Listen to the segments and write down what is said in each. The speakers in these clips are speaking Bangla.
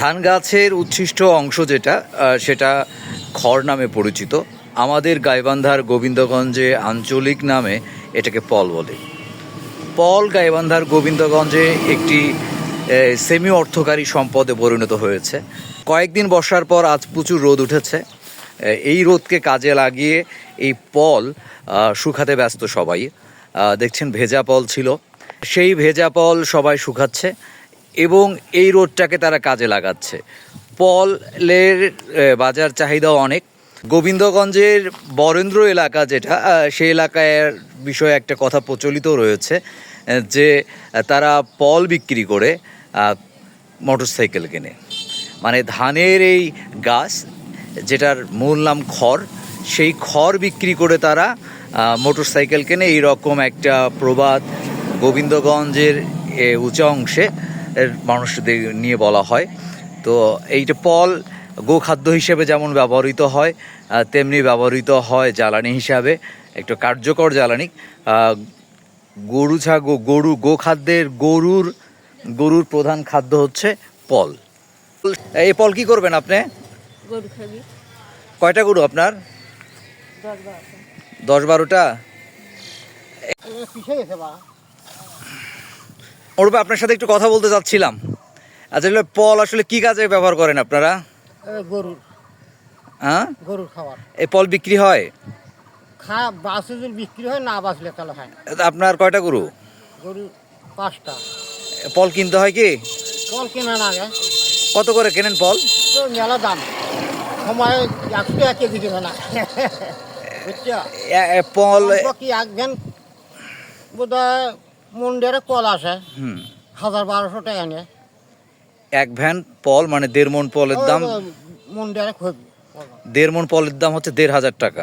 ধান গাছের উচ্ছিষ্ট অংশ যেটা সেটা খড় নামে পরিচিত। আমাদের গাইবান্ধার গোবিন্দগঞ্জে আঞ্চলিক নামে এটাকে পল বলে। পল গাইবান্ধার গোবিন্দগঞ্জে একটি সেমি অর্থকারী সম্পদে পরিণত হয়েছে। কয়েকদিন বসার পর আজ প্রচুর রোদ উঠেছে। এই রোদকে কাজে লাগিয়ে এই পল শুকাতে ব্যস্ত সবাই। দেখছেন ভেজা পল ছিল। সেই ভেজা পল সবাই শুকাচ্ছে। এবং এই রোডটাকে তারা কাজে লাগাচ্ছে। পলের বাজার চাহিদাও অনেক। গোবিন্দগঞ্জের বরেন্দ্র এলাকা যেটা সেই এলাকায় বিষয়ে একটা কথা প্রচলিত রয়েছে যে তারা পল বিক্রি করে মোটরসাইকেল কেনে। মানে ধানের এই গাছ, যেটার মূল নাম খড়, সেই খড় বিক্রি করে তারা মোটরসাইকেল কেনে। এইরকম একটা প্রবাদ গোবিন্দগঞ্জের উঁচা অংশে এর মানুষদের নিয়ে বলা হয়। তো এইটা পল গোখাদ্য হিসেবে যেমন ব্যবহৃত হয় তেমনি ব্যবহৃত হয় জ্বালানি হিসাবে। একটু কার্যকর জ্বালানি। গরু ছাগো গরু গোখাদ্যের গরুর গরুর প্রধান খাদ্য হচ্ছে পল। এই পল কি করবেন আপনি? কয়টা গরু আপনার? দশ বারোটা দশ বারোটা পিছিয়ে গেছে বা ওরূপে আপনার সাথে একটু কথা বলতে চাচ্ছিলাম। আচ্ছা পল আসলে কি কাজে ব্যবহার করেন আপনারা? গরুর। হ্যাঁ? গরুর খাবার। এই পল বিক্রি হয়? খা বাসে যদি বিক্রি হয় না বাঁচলে তাহলে হয়। আপনার কয়টা গরু? গরু পাঁচটা। পল কিনতে হয় কি? পল কেনা না কত করে কেনেন পল? তো মেলা দাম। সময় একশো টাকা কেজি দেবে না। বুঝছ? পল কি একজন বোধ মন্দিরে কল আসে। হুম। হাজার বারোশো টাকা নিয়ে। এক ভ্যান পল মানে দেড় মন পলের দাম? মন্দিরে খুব দেড় মন পলের দাম হচ্ছে দেড় হাজার টাকা।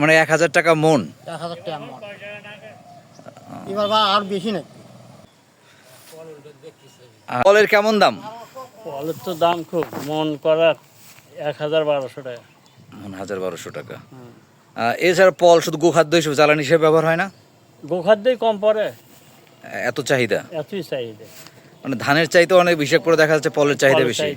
মানে এক হাজার টাকা মন? এক হাজার টাকা মন। এবার বা আর বেশি আর পলের কেমন দাম? ফলের তো দাম খুব। মন করা এক হাজার বারোশো টাকা। মন হাজার বারোশো টাকা। এছাড়া পল শুধু গোখাদ্য হিসেবে জ্বালানি হিসেবে ব্যবহার হয় না? গোখাদ্যই কম পড়ে। এত চাহিদা? এতই চাহিদা। মানে ধানের চাইতে অনেক বিশেষ করে দেখা যাচ্ছে পলের চাহিদা বেশি।